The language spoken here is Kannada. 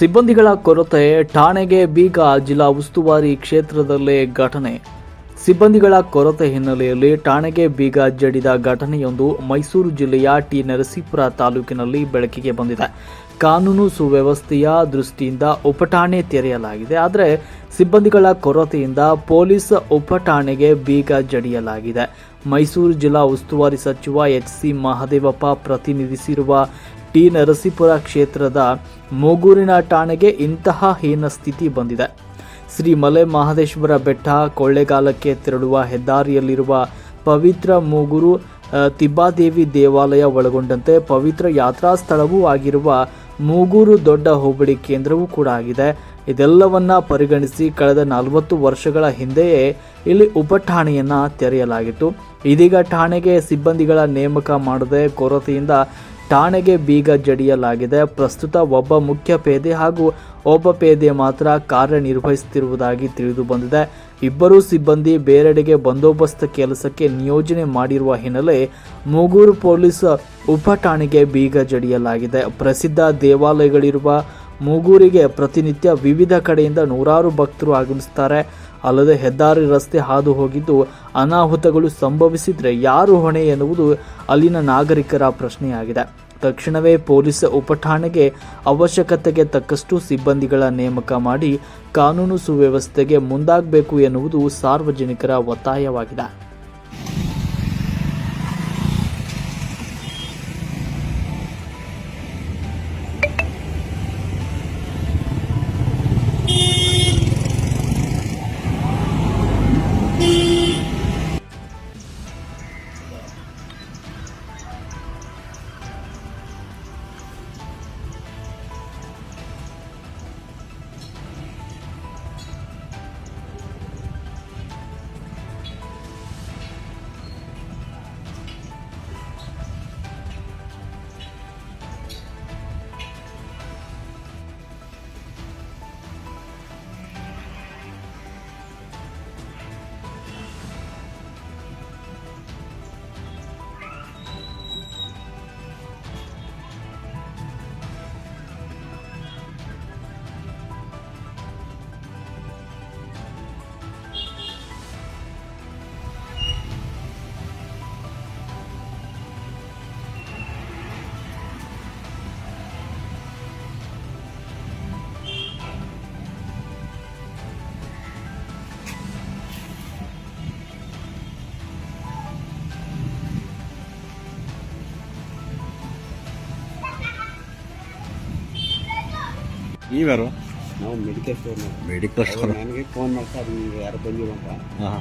ಸಿಬ್ಬಂದಿಗಳ ಕೊರತೆ, ಠಾಣೆಗೆ ಬೀಗ ಜಿಲ್ಲಾ ಉಸ್ತುವಾರಿ ಕ್ಷೇತ್ರದಲ್ಲೇ ಘಟನೆ. ಸಿಬ್ಬಂದಿಗಳ ಕೊರತೆ ಹಿನ್ನೆಲೆಯಲ್ಲಿ ಠಾಣೆಗೆ ಬೀಗ ಜಡಿದ ಘಟನೆಯೊಂದು ಮೈಸೂರು ಜಿಲ್ಲೆಯ ಟಿ ನರಸೀಪುರ ತಾಲೂಕಿನಲ್ಲಿ ಬೆಳಕಿಗೆ ಬಂದಿದೆ. ಕಾನೂನು ಸುವ್ಯವಸ್ಥೆಯ ದೃಷ್ಟಿಯಿಂದ ಉಪಠಾಣೆ ತೆರೆಯಲಾಗಿದೆ. ಆದರೆ ಸಿಬ್ಬಂದಿಗಳ ಕೊರತೆಯಿಂದ ಪೊಲೀಸ್ ಉಪಠಾಣೆಗೆ ಬೀಗ ಜಡಿಯಲಾಗಿದೆ. ಮೈಸೂರು ಜಿಲ್ಲಾ ಉಸ್ತುವಾರಿ ಸಚಿವ ಎಚ್ ಸಿ ಮಹದೇವಪ್ಪ ಪ್ರತಿನಿಧಿಸಿರುವ ಟಿ ನರಸೀಪುರ ಕ್ಷೇತ್ರದ ಮೂಗೂರಿನ ಠಾಣೆಗೆ ಇಂತಹ ಹೀನ ಸ್ಥಿತಿ ಬಂದಿದೆ. ಶ್ರೀ ಮಲೆ ಮಹದೇಶ್ವರ ಬೆಟ್ಟ ಕೊಳ್ಳೆಗಾಲಕ್ಕೆ ತೆರಳುವ ಹೆದ್ದಾರಿಯಲ್ಲಿರುವ ಪವಿತ್ರ ಮೂಗೂರು ತಿಬ್ಬಾದೇವಿ ದೇವಾಲಯ ಒಳಗೊಂಡಂತೆ ಪವಿತ್ರ ಯಾತ್ರಾ ಸ್ಥಳವೂ ಆಗಿರುವ ಮೂಗೂರು ದೊಡ್ಡ ಹೋಬಳಿ ಕೇಂದ್ರವೂ ಕೂಡ ಆಗಿದೆ. ಇದೆಲ್ಲವನ್ನ ಪರಿಗಣಿಸಿ ಕಳೆದ ನಲವತ್ತು ವರ್ಷಗಳ ಹಿಂದೆಯೇ ಇಲ್ಲಿ ಉಪಠಾಣೆಯನ್ನು ತೆರೆಯಲಾಗಿತ್ತು. ಇದೀಗ ಠಾಣೆಗೆ ಸಿಬ್ಬಂದಿಗಳ ನೇಮಕ ಮಾಡದೆ ಕೊರತೆಯಿಂದ ಠಾಣೆಗೆ ಬೀಗ ಜಡಿಯಲಾಗಿದೆ. ಪ್ರಸ್ತುತ ಒಬ್ಬ ಮುಖ್ಯ ಪೇದೆ ಹಾಗೂ ಒಬ್ಬ ಪೇದೆ ಮಾತ್ರ ಕಾರ್ಯನಿರ್ವಹಿಸುತ್ತಿರುವುದಾಗಿ ತಿಳಿದು ಬಂದಿದೆ. ಇಬ್ಬರೂ ಸಿಬ್ಬಂದಿ ಬೇರೆಡೆಗೆ ಬಂದೋಬಸ್ತ್ ಕೆಲಸಕ್ಕೆ ನಿಯೋಜನೆ ಮಾಡಿರುವ ಹಿನ್ನೆಲೆ ಮೂಗೂರು ಪೊಲೀಸ್ ಉಪ ಠಾಣೆಗೆ ಬೀಗ ಜಡಿಯಲಾಗಿದೆ. ಪ್ರಸಿದ್ಧ ದೇವಾಲಯಗಳಿರುವ ಮೂಗೂರಿಗೆ ಪ್ರತಿನಿತ್ಯ ವಿವಿಧ ಕಡೆಯಿಂದ ನೂರಾರು ಭಕ್ತರು ಆಗಮಿಸುತ್ತಾರೆ. ಅಲ್ಲದೆ ಹೆದ್ದಾರಿ ರಸ್ತೆ ಹಾದು ಹೋಗಿದ್ದು ಅನಾಹುತಗಳು ಸಂಭವಿಸಿದರೆ ಯಾರು ಹೊಣೆ ಎನ್ನುವುದು ಅಲ್ಲಿನ ನಾಗರಿಕರ ಪ್ರಶ್ನೆಯಾಗಿದೆ. ತಕ್ಷಣವೇ ಪೊಲೀಸ್ ಉಪಠಾಣೆಗೆ ಅವಶ್ಯಕತೆಗೆ ತಕ್ಕಷ್ಟು ಸಿಬ್ಬಂದಿಗಳ ನೇಮಕ ಮಾಡಿ ಕಾನೂನು ಸುವ್ಯವಸ್ಥೆಗೆ ಮುಂದಾಗಬೇಕು ಎನ್ನುವುದು ಸಾರ್ವಜನಿಕರ ಒತ್ತಾಯವಾಗಿದೆ. ನೀವ್ಯಾರು? ನಾವು ಮೆಡಿಕಲ್ ಸ್ಟೋರ್ ಮೆಡಿಕಲ್ ಸ್ಟೋರ್ ನನಗೆ ಫೋನ್ ಮಾಡ್ತಾರೆ ನೀವು ಯಾರು ಬಂದಿರೋ ಅಂತ. ಹಾಂ.